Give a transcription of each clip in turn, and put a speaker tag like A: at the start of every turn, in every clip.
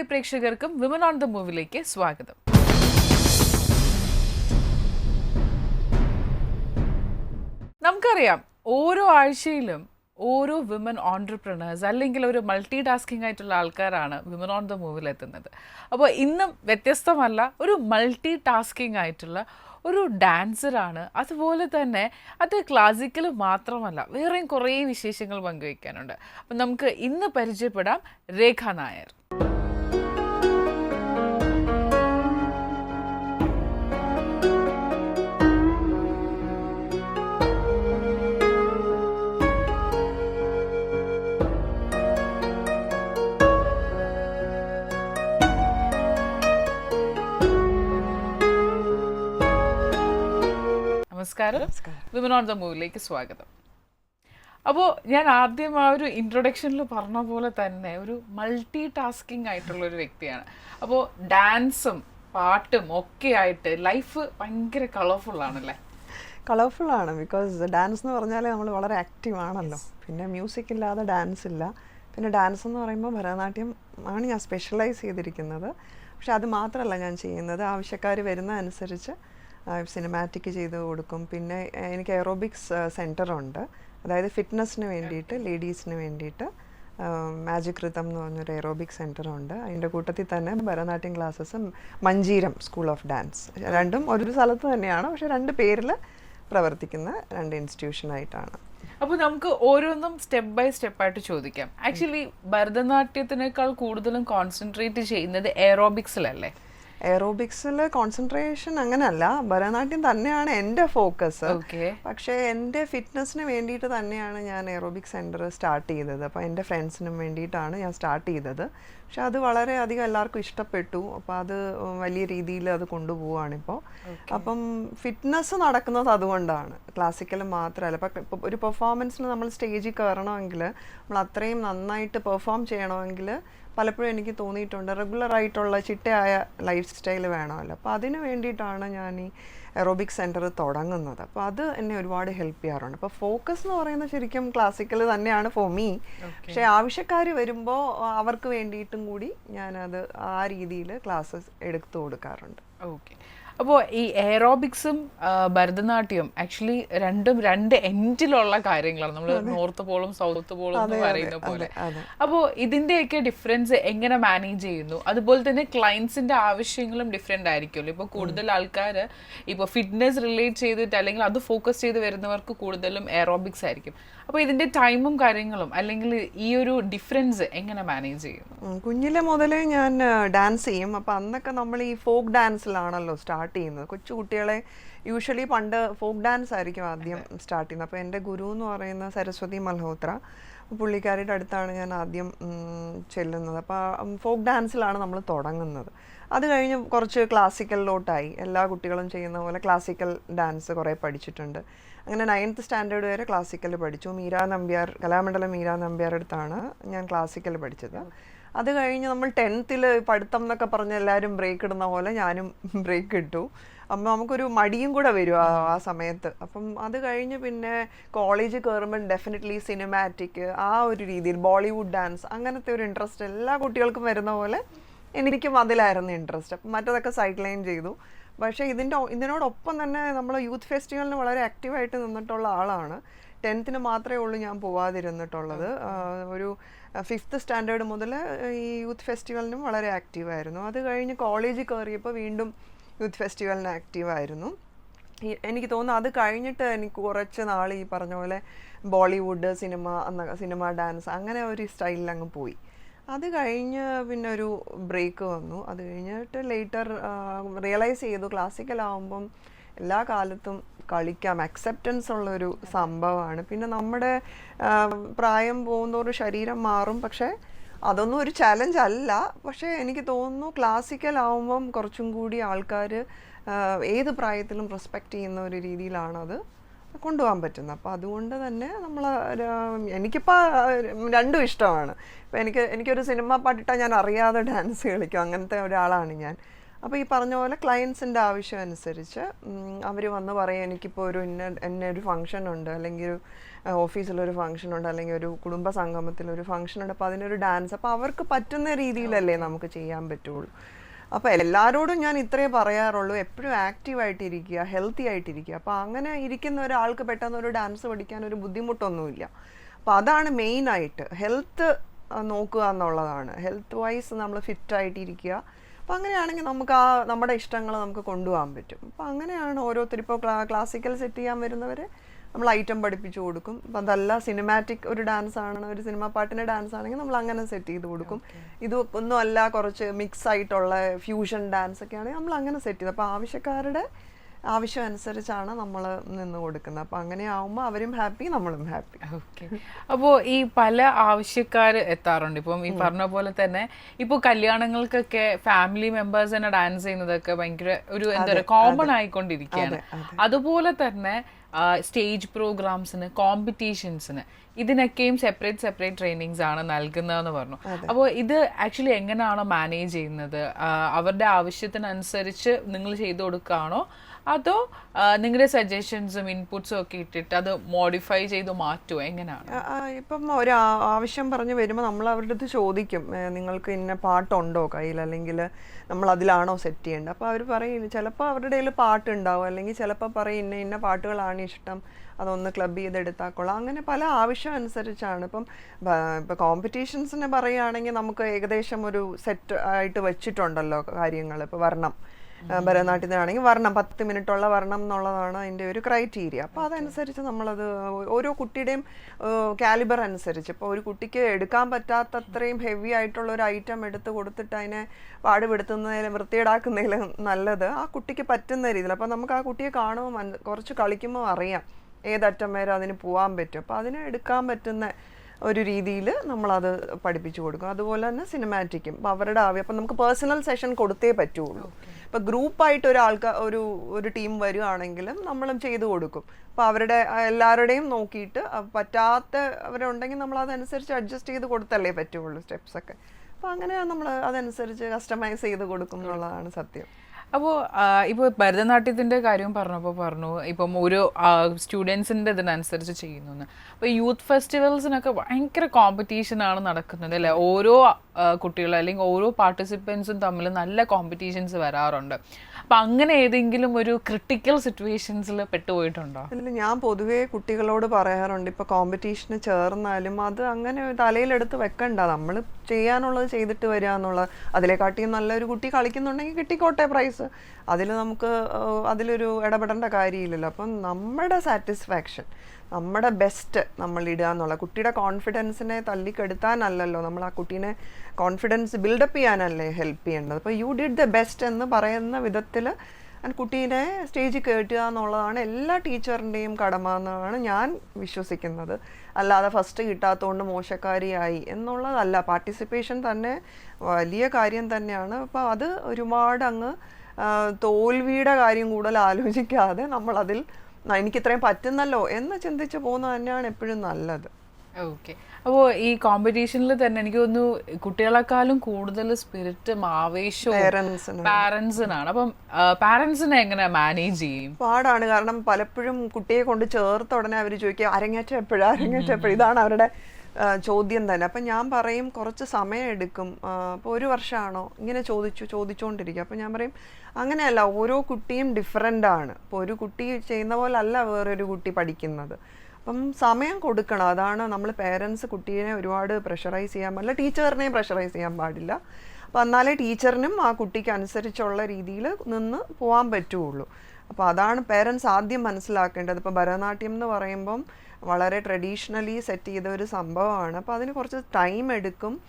A: പ്രിയ പ്രേക്ഷകർക്കും women on the മൂവിലേക്ക് സ്വാഗതം. നമുക്കറിയാം ഓരോ ആഴ്ചയിലും ഓരോ വിമൻ ഓൺടർപ്രണേഴ്സ് അല്ലെങ്കിൽ ഒരു മൾട്ടി ടാസ്കിംഗ് ആയിട്ടുള്ള ആൾക്കാരാണ് വിമൻ ഓൺ ദ മൂവിൽ എത്തുന്നത് അപ്പോൾ ഇന്നും വ്യത്യസ്തമല്ല ഒരു മൾട്ടി ടാസ്കിംഗ് ആയിട്ടുള്ള ഒരു ഡാൻസറാണ് അതുപോലെ തന്നെ അത് ക്ലാസിക്കൽ മാത്രമല്ല വേറെയും കുറേ വിശേഷങ്ങൾ പങ്കുവയ്ക്കാനുണ്ട്. അപ്പം നമുക്ക് ഇന്ന് പരിചയപ്പെടാം രേഖ നായർ. നമസ്കാരം. വിമൻ ഓൺ ദ മൂവിലേക്ക് സ്വാഗതം. അപ്പോൾ ഞാൻ ആദ്യം ആ ഒരു ഇൻട്രൊഡക്ഷനിൽ പറഞ്ഞ പോലെ തന്നെ ഒരു മൾട്ടി ടാസ്കിംഗ് ആയിട്ടുള്ള ഒരു വ്യക്തിയാണ്. അപ്പോൾ ഡാൻസും പാട്ടും ഒക്കെ ആയിട്ട് ലൈഫ് ഭയങ്കര കളർഫുൾ ആണല്ലേ?
B: കളർഫുൾ ആണ്. ബിക്കോസ് ഡാൻസ് എന്ന് പറഞ്ഞാൽ നമ്മൾ വളരെ ആക്റ്റീവ് ആണല്ലോ. പിന്നെ മ്യൂസിക് ഇല്ലാതെ ഡാൻസ് ഇല്ല. പിന്നെ ഡാൻസ് എന്ന് പറയുമ്പോൾ ഭരതനാട്യം ആണ് ഞാൻ സ്പെഷ്യലൈസ് ചെയ്തിരിക്കുന്നത്. പക്ഷെ അത് മാത്രമല്ല ഞാൻ ചെയ്യുന്നത്. ആവശ്യക്കാർ വരുന്ന അനുസരിച്ച് സിനിമാറ്റിക് ചെയ്ത് കൊടുക്കും. പിന്നെ എനിക്ക് എറോബിക്സ് ഉണ്ട്. അതായത് ഫിറ്റ്നസ്സിന് വേണ്ടിയിട്ട് ലേഡീസിന് വേണ്ടിയിട്ട് മാജിക് റിതം എന്ന് പറഞ്ഞൊരു എറോബിക് ഉണ്ട്. അതിന്റെ കൂട്ടത്തിൽ തന്നെ Bharatanatyam classes Manjeeram school of dance രണ്ടും ഒരു സ്ഥലത്ത് തന്നെയാണ്. പക്ഷെ രണ്ട് പേരിൽ പ്രവർത്തിക്കുന്ന രണ്ട് ഇൻസ്റ്റിറ്റ്യൂഷനായിട്ടാണ്
A: അപ്പോൾ നമുക്ക് ഓരോന്നും സ്റ്റെപ്പ് ബൈ സ്റ്റെപ്പ് ആയിട്ട് ചോദിക്കാം. ആക്ച്വലി ഭരതനാട്യത്തിനേക്കാൾ കൂടുതലും കോൺസെൻട്രേറ്റ് ചെയ്യുന്നത് എയറോബിക്സിലല്ലേ
B: എയറോബിക്സിൽ കോൺസെൻട്രേഷൻ അങ്ങനെയല്ല ഭരതനാട്യം തന്നെയാണ് എന്റെ ഫോക്കസ്
A: ഓക്കെ
B: പക്ഷേ എന്റെ ഫിറ്റ്നസ്സിന് വേണ്ടിയിട്ട് തന്നെയാണ് ഞാൻ എറോബിക് സെന്റർ സ്റ്റാർട്ട് ചെയ്തത്. അപ്പോൾ എന്റെ ഫ്രണ്ട്സിനും വേണ്ടിയിട്ടാണ് ഞാൻ സ്റ്റാർട്ട് ചെയ്തത്. പക്ഷെ അത് വളരെ അധികം എല്ലാവർക്കും ഇഷ്ടപ്പെട്ടു. അപ്പോൾ അത് വലിയ രീതിയിൽ അത് കൊണ്ടുപോവുകയാണിപ്പോൾ അപ്പം ഫിറ്റ്നസ് നടക്കുന്നത് അതുകൊണ്ടാണ്. ക്ലാസിക്കൽ മാത്രമല്ല. ഇപ്പം ഒരു പെർഫോമൻസിന് നമ്മൾ സ്റ്റേജിൽ കയറണമെങ്കിൽ നമ്മൾ അത്രയും നന്നായിട്ട് പെർഫോം ചെയ്യണമെങ്കിൽ പലപ്പോഴും എനിക്ക് തോന്നിയിട്ടുണ്ട്. റെഗുലർ ആയിട്ടുള്ള ചിട്ടയായ ലൈഫ് സ്റ്റൈൽ വേണമല്ലോ. അപ്പോൾ അതിന് വേണ്ടിയിട്ടാണ് ഞാൻ ഈ എറോബിക് സെന്റർ തുടങ്ങുന്നത്. അപ്പോൾ അത് എന്നെ ഒരുപാട് ഹെൽപ്പ് ചെയ്യാറുണ്ട്. അപ്പോൾ ഫോക്കസ് എന്ന് പറയുന്നത് ശരിക്കും ക്ലാസിക്കൽ തന്നെയാണ് ഫോർ മീ പക്ഷേ ആവശ്യക്കാർ വരുമ്പോൾ അവർക്ക് വേണ്ടിയിട്ടും കൂടി ഞാനത് ആ രീതിയിൽ ക്ലാസ്സസ് എടുത്തു കൊടുക്കാറുണ്ട്.
A: ഓക്കെ അപ്പോൾ ഈ എയറോബിക്സും ഭരതനാട്യവും ആക്ച്വലി രണ്ടും രണ്ട് എൻഡിലുള്ള കാര്യങ്ങളാണ്. നമ്മൾ നോർത്ത് പോളും സൗത്ത് പോളും എന്ന് പറയുന്ന പോലെ. അപ്പോൾ ഇതിന്റെയൊക്കെ ഡിഫറൻസ് എങ്ങനെ മാനേജ് ചെയ്യുന്നു? അതുപോലെ തന്നെ ക്ലയൻസിന്റെ ആവശ്യങ്ങളും ഡിഫറെന്റ് ആയിരിക്കുമല്ലോ. ഇപ്പോൾ കൂടുതൽ ആൾക്കാർ ഇപ്പോൾ ഫിറ്റ്നസ് റിലേറ്റ് ചെയ്തിട്ട് അല്ലെങ്കിൽ അത് ഫോക്കസ് ചെയ്ത് വരുന്നവർക്ക് കൂടുതലും എയറോബിക്സ് ആയിരിക്കും. അപ്പോൾ ഇതിന്റെ ടൈമും കാര്യങ്ങളും അല്ലെങ്കിൽ ഈ ഒരു ഡിഫറൻസ് എങ്ങനെ മാനേജ് ചെയ്യുന്നു?
B: കുഞ്ഞിലെ മുതലേ ഞാൻ ഡാൻസ് ചെയ്യും. അപ്പോൾ അന്നൊക്കെ നമ്മൾ ഈ ഫോക്ക് ഡാൻസിലാണല്ലോ സ്റ്റാർട്ട് ചെയ്യുന്നത്. കൊച്ചു കുട്ടികളെ യൂഷ്വലി പണ്ട് ഫോക്ക് ഡാൻസ് ആയിരിക്കും ആദ്യം സ്റ്റാർട്ട് ചെയ്യുന്നത്. അപ്പോൾ എന്റെ ഗുരു എന്ന് പറയുന്ന സരസ്വതി മൽഹോത്ര പുള്ളിക്കാരിയുടെ അടുത്താണ് ഞാൻ ആദ്യം ചെല്ലുന്നത്. അപ്പോൾ ഫോക്ക് ഡാൻസിലാണ് നമ്മൾ തുടങ്ങുന്നത്. അത് കഴിഞ്ഞ് കുറച്ച് ക്ലാസിക്കലിലോട്ടായി എല്ലാ കുട്ടികളും ചെയ്യുന്ന പോലെ ക്ലാസിക്കൽ ഡാൻസ് കുറേ പഠിച്ചിട്ടുണ്ട്. അങ്ങനെ നയൻത്ത് സ്റ്റാൻഡേർഡ് വരെ ക്ലാസിക്കൽ പഠിച്ചു. മീരാ നമ്പ്യാർ കലാമണ്ഡലം മീരാ നമ്പ്യാർ അടുത്താണ് ഞാൻ ക്ലാസിക്കൽ പഠിച്ചത്. അത് കഴിഞ്ഞ് നമ്മൾ ടെൻത്തിൽ പഠിത്തം എന്നൊക്കെ പറഞ്ഞ് എല്ലാവരും ബ്രേക്ക് ഇടുന്ന പോലെ ഞാനും ബ്രേക്ക് ഇട്ടു. അപ്പം നമുക്കൊരു മടിയും കൂടെ വരും ആ ആ സമയത്ത്. അപ്പം അത് കഴിഞ്ഞ് പിന്നെ കോളേജ് കയറുമ്പോൾ ഡെഫിനറ്റ്ലി സിനിമാറ്റിക് ആ ഒരു രീതിയിൽ ബോളിവുഡ് ഡാൻസ് അങ്ങനത്തെ ഒരു ഇൻട്രസ്റ്റ് എല്ലാ കുട്ടികൾക്കും വരുന്ന പോലെ എനിക്കും അതിലായിരുന്നു ഇൻട്രസ്റ്റ് അപ്പം മറ്റതൊക്കെ സൈഡ് ലൈൻ ചെയ്തു. പക്ഷേ ഇതിന്റെ ഇതിനോടൊപ്പം തന്നെ നമ്മൾ യൂത്ത് ഫെസ്റ്റിവലിന് വളരെ ആക്റ്റീവായിട്ട് നിന്നിട്ടുള്ള ആളാണ്. ടെൻത്തിന് മാത്രമേ ഉള്ളൂ ഞാൻ പോവാതിരുന്നിട്ടുള്ളത്. ഒരു ഫിഫ്ത്ത് സ്റ്റാൻഡേർഡ് മുതൽ ഈ യൂത്ത് ഫെസ്റ്റിവലിനും വളരെ ആക്റ്റീവായിരുന്നു അത് കഴിഞ്ഞ് കോളേജിൽ കയറിയപ്പോൾ വീണ്ടും യൂത്ത് ഫെസ്റ്റിവലിന് ആക്റ്റീവായിരുന്നു എനിക്ക് തോന്നുന്നു അത് കഴിഞ്ഞിട്ട് എനിക്ക് കുറച്ച് നാൾ ഈ പറഞ്ഞ പോലെ ബോളിവുഡ് സിനിമ എന്ന സിനിമ ഡാൻസ് അങ്ങനെ ഒരു സ്റ്റൈലിൽ അങ്ങ് പോയി. അത് കഴിഞ്ഞ് പിന്നെ ഒരു ബ്രേക്ക് വന്നു. അത് കഴിഞ്ഞിട്ട് ലേറ്റർ റിയലൈസ് ചെയ്തു. ക്ലാസിക്കൽ ആവുമ്പം എല്ലാ കാലത്തും കളിക്കാം. അക്സെപ്റ്റൻസ് ഉള്ള ഒരു സംഭവമാണ്. പിന്നെ നമ്മുടെ പ്രായം പോകുന്നതോറും ശരീരം മാറും. പക്ഷേ അതൊന്നും ഒരു ചലഞ്ച് അല്ല. പക്ഷേ എനിക്ക് തോന്നുന്നു ക്ലാസിക്കൽ ആവുമ്പം കുറച്ചും കൂടി ആൾക്കാർ ഏത് പ്രായത്തിലും റെസ്പെക്റ്റ് ചെയ്യുന്ന ഒരു രീതിയിലാണത് കൊണ്ടുപോകാൻ പറ്റുന്നത്. അപ്പോൾ അതുകൊണ്ട് തന്നെ നമ്മൾ എനിക്കിപ്പോൾ രണ്ടും ഇഷ്ടമാണ്. ഇപ്പം എനിക്ക് എനിക്കൊരു സിനിമ പാട്ടിട്ടാൽ ഞാൻ അറിയാതെ ഡാൻസ് കളിക്കും. അങ്ങനത്തെ ഒരാളാണ് ഞാൻ. അപ്പോൾ ഈ പറഞ്ഞ പോലെ ക്ലയൻസിന്റെ ആവശ്യം അനുസരിച്ച് അവർ വന്ന് പറയും എനിക്കിപ്പോൾ ഒരു ഇന്ന എന്നെ ഒരു ഫംഗ്ഷൻ ഉണ്ട് അല്ലെങ്കിൽ ഒരു ഓഫീസിലൊരു ഫംഗ്ഷൻ ഉണ്ട് അല്ലെങ്കിൽ ഒരു കുടുംബ സംഗമത്തിൽ ഒരു ഫംഗ്ഷൻ ഉണ്ട് അപ്പോൾ അതിനൊരു ഡാൻസ് അപ്പോൾ അവർക്ക് പറ്റുന്ന രീതിയിലല്ലേ നമുക്ക് ചെയ്യാൻ പറ്റുള്ളൂ. അപ്പോൾ എല്ലാവരോടും ഞാൻ ഇത്രേ പറയാറുള്ളൂ. എപ്പോഴും ആക്റ്റീവായിട്ടിരിക്കുക ഹെൽത്തി ആയിട്ടിരിക്കുക. അപ്പോൾ അങ്ങനെ ഇരിക്കുന്ന ഒരാൾക്ക് പെട്ടെന്ന് ഒരു ഡാൻസ് പഠിക്കാൻ ഒരു ബുദ്ധിമുട്ടൊന്നുമില്ല. അപ്പോൾ അതാണ് മെയിനായിട്ട് ഹെൽത്ത് നോക്കുക എന്നുള്ളതാണ്. ഹെൽത്ത് വൈസ് നമ്മൾ ഫിറ്റായിട്ടിരിക്കുക അപ്പോൾ അങ്ങനെയാണെങ്കിൽ നമുക്ക് ആ നമ്മുടെ ഇഷ്ടങ്ങൾ നമുക്ക് കൊണ്ടുപോകാൻ പറ്റും. അപ്പോൾ അങ്ങനെയാണ് ഓരോരുത്തർ ഇപ്പോൾ ക്ലാസിക്കൽ സെറ്റ് ചെയ്യാൻ വരുന്നവരെ നമ്മൾ ഐറ്റം പഠിപ്പിച്ചു കൊടുക്കും. അപ്പം അതല്ല സിനിമാറ്റിക് ഒരു ഡാൻസ് ആണ് ഒരു സിനിമ പാട്ടിന്റെ ഡാൻസ് ആണെങ്കിൽ നമ്മൾ അങ്ങനെ സെറ്റ് ചെയ്ത് കൊടുക്കും. ഇത് ഒന്നും അല്ല കുറച്ച് മിക്സ് ആയിട്ടുള്ള ഫ്യൂഷൻ ഡാൻസ് ഒക്കെ ആണെങ്കിൽ നമ്മൾ അങ്ങനെ സെറ്റ് ചെയ്ത് അപ്പോൾ ആവശ്യക്കാരുടെ ആവശ്യം അനുസരിച്ചാണ് നമ്മൾ നിന്ന് കൊടുക്കുന്നത്. അപ്പോൾ അങ്ങനെ ആവുമ്പോൾ അവരും ഹാപ്പി നമ്മളും ഹാപ്പി.
A: ഓക്കെ. അപ്പോൾ ഈ പല ആവശ്യക്കാർ എത്താറുണ്ട്. ഇപ്പം ഈ പറഞ്ഞ പോലെ തന്നെ ഇപ്പോൾ കല്യാണങ്ങൾക്കൊക്കെ ഫാമിലി മെമ്പേഴ്സ് തന്നെ ഡാൻസ് ചെയ്യുന്നതൊക്കെ ഭയങ്കര ഒരു എന്താ പറയുക കോമൺ ആയിക്കൊണ്ടിരിക്കുകയാണ് അതുപോലെ തന്നെ സ്റ്റേജ് പ്രോഗ്രാംസിന് കോമ്പറ്റീഷൻസിന് ഇതിനൊക്കെയും സെപ്പറേറ്റ് സെപ്പറേറ്റ് ട്രെയിനിങ്സ് ആണ് നൽകുന്നതെന്ന് പറഞ്ഞു. അപ്പോൾ ഇത് ആക്ച്വലി എങ്ങനെയാണോ മാനേജ് ചെയ്യുന്നത്? അവരുടെ ആവശ്യത്തിനനുസരിച്ച് നിങ്ങൾ ചെയ്തു കൊടുക്കുകയാണോ? അതോ നിങ്ങളുടെ സജഷൻസും ഇൻപുട്സും ഒക്കെ ഇട്ടിട്ട് അത് മോഡിഫൈ ചെയ്ത് മാറ്റുമോ എങ്ങനെയാണ്?
B: ഇപ്പം ഒരു ആവശ്യം പറഞ്ഞ് വരുമ്പോൾ നമ്മൾ അവരുടെ അടുത്ത് ചോദിക്കും നിങ്ങൾക്ക് ഇന്ന പാട്ടുണ്ടോ കയ്യിൽ? അല്ലെങ്കിൽ നമ്മൾ അതിലാണോ സെറ്റ് ചെയ്യേണ്ടത്? അപ്പോൾ അവർ പറയും ചിലപ്പോൾ അവരുടെ കയ്യിൽ പാട്ടുണ്ടാവും. അല്ലെങ്കിൽ ചിലപ്പോൾ പറയും ഇന്ന ഇന്ന പാട്ടുകളാണ് ഇഷ്ടം അതൊന്ന് ക്ലബ് ചെയ്തെടുത്താക്കൊള്ളാം. അങ്ങനെ പല ആവശ്യം അനുസരിച്ചാണ്. ഇപ്പം ഇപ്പം കോമ്പറ്റീഷൻസിന് പറയുകയാണെങ്കിൽ നമുക്ക് ഏകദേശം ഒരു സെറ്റ് ആയിട്ട് വെച്ചിട്ടുണ്ടല്ലോ കാര്യങ്ങൾ. ഇപ്പോൾ ആ, ഭരതനാട്യത്തിനാണെങ്കിൽ വർണം പത്ത് മിനിറ്റുള്ള വർണം എന്നുള്ളതാണ് അതിന്റെ ഒരു ക്രൈറ്റീരിയ അപ്പോൾ അതനുസരിച്ച് നമ്മളത് ഓരോ കുട്ടിയുടെയും കാലിബർ അനുസരിച്ച്. ഇപ്പോൾ ഒരു കുട്ടിക്ക് എടുക്കാൻ പറ്റാത്തത്രയും ഹെവി ആയിട്ടുള്ള ഒരു ഐറ്റം എടുത്ത് കൊടുത്തിട്ട് അതിനെ പാടുപെടുത്തുന്നതിലും വൃത്തിയേടാക്കുന്നതിലും നല്ലത് ആ കുട്ടിക്ക് പറ്റുന്ന രീതിയിൽ. അപ്പോൾ നമുക്ക് ആ കുട്ടിയെ കാണുമ്പോൾ കുറച്ച് കളിക്കുമ്പോൾ അറിയാം ഏതറ്റം വരെ അതിന് പോകാൻ പറ്റും. അപ്പോൾ അതിനെ എടുക്കാൻ പറ്റുന്ന ഒരു രീതിയിൽ നമ്മളത് പഠിപ്പിച്ചു കൊടുക്കും. അതുപോലെ തന്നെ സിനിമാറ്റിക്കും അപ്പോൾ അവരുടെ ആവി അപ്പം നമുക്ക് പേഴ്സണൽ സെഷൻ കൊടുത്തേ പറ്റുള്ളൂ. ഇപ്പോൾ ഗ്രൂപ്പായിട്ട് ഒരാൾക്ക് ഒരു ഒരു ടീം വരികയാണെങ്കിലും നമ്മളും ചെയ്തു കൊടുക്കും. അപ്പോൾ അവരുടെ എല്ലാവരുടെയും നോക്കിയിട്ട് പറ്റാത്ത അവരുണ്ടെങ്കിൽ നമ്മൾ അതനുസരിച്ച് അഡ്ജസ്റ്റ് ചെയ്ത് കൊടുത്തല്ലേ പറ്റുള്ളൂ സ്റ്റെപ്സ് ഒക്കെ. അപ്പോൾ അങ്ങനെ നമ്മൾ അതനുസരിച്ച് കസ്റ്റമൈസ് ചെയ്ത് കൊടുക്കും എന്നുള്ളതാണ് സത്യം.
A: അപ്പോൾ ഇപ്പോൾ ഭരതനാട്യത്തിന്റെ കാര്യം പറഞ്ഞപ്പോൾ പറഞ്ഞു ഇപ്പം ഒരു സ്റ്റുഡൻസിന്റെ ഇതിനനുസരിച്ച് ചെയ്യുന്നു അപ്പോൾ യൂത്ത് ഫെസ്റ്റിവൽസിനൊക്കെ ഭയങ്കര കോമ്പറ്റീഷനാണ് നടക്കുന്നത് അല്ലേ? ഓരോ കുട്ടികളും അല്ലെങ്കിൽ ഓരോ പാർട്ടിസിപ്പൻസും തമ്മിൽ നല്ല കോമ്പറ്റീഷൻസ് വരാറുണ്ട്. അപ്പം അങ്ങനെ ഏതെങ്കിലും ഒരു ക്രിട്ടിക്കൽ സിറ്റുവേഷൻസിൽ പെട്ടുപോയിട്ടുണ്ടോ?
B: ഇല്ല ഞാൻ പൊതുവേ കുട്ടികളോട് പറയാറുണ്ട് ഇപ്പൊ കോമ്പറ്റീഷന് ചേർന്നാലും അത് അങ്ങനെ തലയിലെടുത്ത് വെക്കണ്ട. നമ്മൾ ചെയ്യാനുള്ളത് ചെയ്തിട്ട് വരിക എന്നുള്ളത് അതിലെക്കാട്ടിയും നല്ലൊരു കുട്ടി കളിക്കുന്നുണ്ടെങ്കിൽ കിട്ടിക്കോട്ടെ പ്രൈസ് അതിൽ നമുക്ക് അതിലൊരു ഇടപെടേണ്ട കാര്യമില്ലല്ലോ. അപ്പം നമ്മുടെ സാറ്റിസ്ഫാക്ഷൻ നമ്മുടെ ബെസ്റ്റ് നമ്മൾ ഇടുക എന്നുള്ള കുട്ടിയുടെ കോൺഫിഡൻസിനെ തല്ലിക്കെടുത്താനല്ലല്ലോ നമ്മൾ ആ കുട്ടീനെ കോൺഫിഡൻസ് ബിൽഡപ്പ് ചെയ്യാനല്ലേ ഹെൽപ്പ് ചെയ്യേണ്ടത്? അപ്പോൾ യു ഡിഡ് ദ ബെസ്റ്റ് എന്ന് പറയുന്ന വിധത്തിൽ കുട്ടീനെ സ്റ്റേജിൽ കയറ്റുക എന്നുള്ളതാണ് എല്ലാ ടീച്ചറിന്റെയും കടമ എന്നാണ് ഞാൻ വിശ്വസിക്കുന്നത്. അല്ലാതെ ഫസ്റ്റ് കിട്ടാത്തതുകൊണ്ട് മോശക്കാരിയായി എന്നുള്ളതല്ല. പാർട്ടിസിപ്പേഷൻ തന്നെ വലിയ കാര്യം തന്നെയാണ്. അപ്പോൾ അത് ഒരുപാട് അങ്ങ് തോൽവിയുടെ കാര്യം കൂടുതൽ ആലോചിക്കാതെ നമ്മളതിൽ "ന, എനിക്കിത്രയും പറ്റുന്നല്ലോ എന്ന് ചിന്തിച്ച് പോകുന്നത് തന്നെയാണ് എപ്പോഴും നല്ലത്.
A: ഓക്കെ അപ്പോൾ ഈ കോമ്പറ്റീഷനിൽ തന്നെ എനിക്ക് തോന്നുന്നു കുട്ടികളെക്കാളും കൂടുതൽ സ്പിരിറ്റും ആവേശവും
B: പാരന്റ്സിനാണ്
A: പാരൻസിനാണ് അപ്പം പാരൻസിനെ എങ്ങനെ മാനേജ് ചെയ്യും?
B: പാടാണ്. കാരണം പലപ്പോഴും കുട്ടിയെ കൊണ്ട് ചേർത്ത ഉടനെ അവർ ചോദിക്കുക അരങ്ങേറ്റം എപ്പോഴാ അരങ്ങേറ്റം എപ്പോഴും ഇതാണ് അവരുടെ ചോദ്യം തന്നെ. അപ്പം ഞാൻ പറയും കുറച്ച് സമയം എടുക്കും. അപ്പോൾ ഒരു വർഷമാണോ? ഇങ്ങനെ ചോദിച്ചു ചോദിച്ചുകൊണ്ടിരിക്കും അപ്പം ഞാൻ പറയും അങ്ങനെയല്ല. ഓരോ കുട്ടിയും ഡിഫറെന്റ് ആണ്. ഇപ്പോൾ ഒരു കുട്ടി ചെയ്യുന്ന പോലെ അല്ല വേറൊരു കുട്ടി പഠിക്കുന്നത്. അപ്പം സമയം കൊടുക്കണം. അതാണ് നമ്മൾ പേരൻസ് കുട്ടീനെ ഒരുപാട് പ്രഷറൈസ് ചെയ്യാൻ പാടില്ല. ടീച്ചറിനെയും പ്രഷറൈസ് ചെയ്യാൻ പാടില്ല. അപ്പം എന്നാലേ ടീച്ചറിനും ആ കുട്ടിക്ക് അനുസരിച്ചുള്ള രീതിയിൽ നിന്ന് പോകാൻ പറ്റുള്ളൂ. അപ്പോൾ അതാണ് പേരൻസ് ആദ്യം മനസ്സിലാക്കേണ്ടത്. ഇപ്പോൾ ഭരതനാട്യം എന്ന് പറയുമ്പം വളരെ ട്രഡീഷണലി സെറ്റ് ചെയ്ത ഒരു സംഭവമാണ്. അപ്പോൾ അതിന് കുറച്ച് ടൈം എടുക്കും.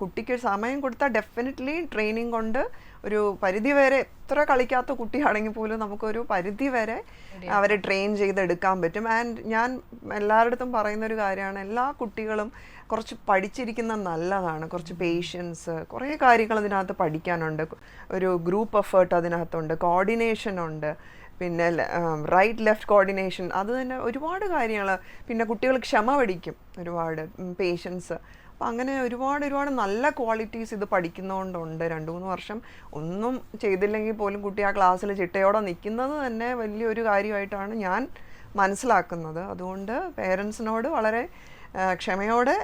B: കുട്ടിക്ക് സമയം കൊടുത്താൽ ഡെഫിനറ്റ്ലി ട്രെയിനിങ് കൊണ്ട് ഒരു പരിധി വരെ എത്ര കളിക്കാത്ത കുട്ടിയാണെങ്കിൽ പോലും നമുക്കൊരു പരിധി വരെ അവരെ ട്രെയിൻ ചെയ്തെടുക്കാൻ പറ്റും. ആൻഡ് ഞാൻ എല്ലാവരുടെ പറയുന്ന ഒരു കാര്യമാണ് എല്ലാ കുട്ടികളും കുറച്ച് പഠിച്ചിരിക്കുന്ന നല്ലതാണ്. കുറച്ച് പേഷ്യൻസ് കുറേ കാര്യങ്ങൾ അതിനകത്ത് പഠിക്കാനുണ്ട്. ഒരു ഗ്രൂപ്പ് എഫേർട്ട് അതിനകത്തുണ്ട് കോർഡിനേഷൻ ഉണ്ട്. പിന്നെ റൈറ്റ് ലെഫ്റ്റ് കോർഡിനേഷൻ അത് തന്നെ ഒരുപാട് കാര്യങ്ങൾ. പിന്നെ കുട്ടികൾ ക്ഷമ പഠിക്കും ഒരുപാട്. പേഷ്യൻസ് അപ്പം അങ്ങനെ ഒരുപാട് ഒരുപാട് നല്ല ക്വാളിറ്റീസ് ഇത് പഠിക്കുന്നതുകൊണ്ടുണ്ട് രണ്ട് മൂന്ന് വർഷം ഒന്നും ചെയ്തില്ലെങ്കിൽ പോലും കുട്ടി ആ ക്ലാസ്സിൽ ചിട്ടയോടെ നിൽക്കുന്നത് തന്നെ വലിയൊരു കാര്യമായിട്ടാണ് ഞാൻ മനസ്സിലാക്കുന്നത്. അതുകൊണ്ട് പേരൻസിനോട് വളരെ ക്ഷമയോടെ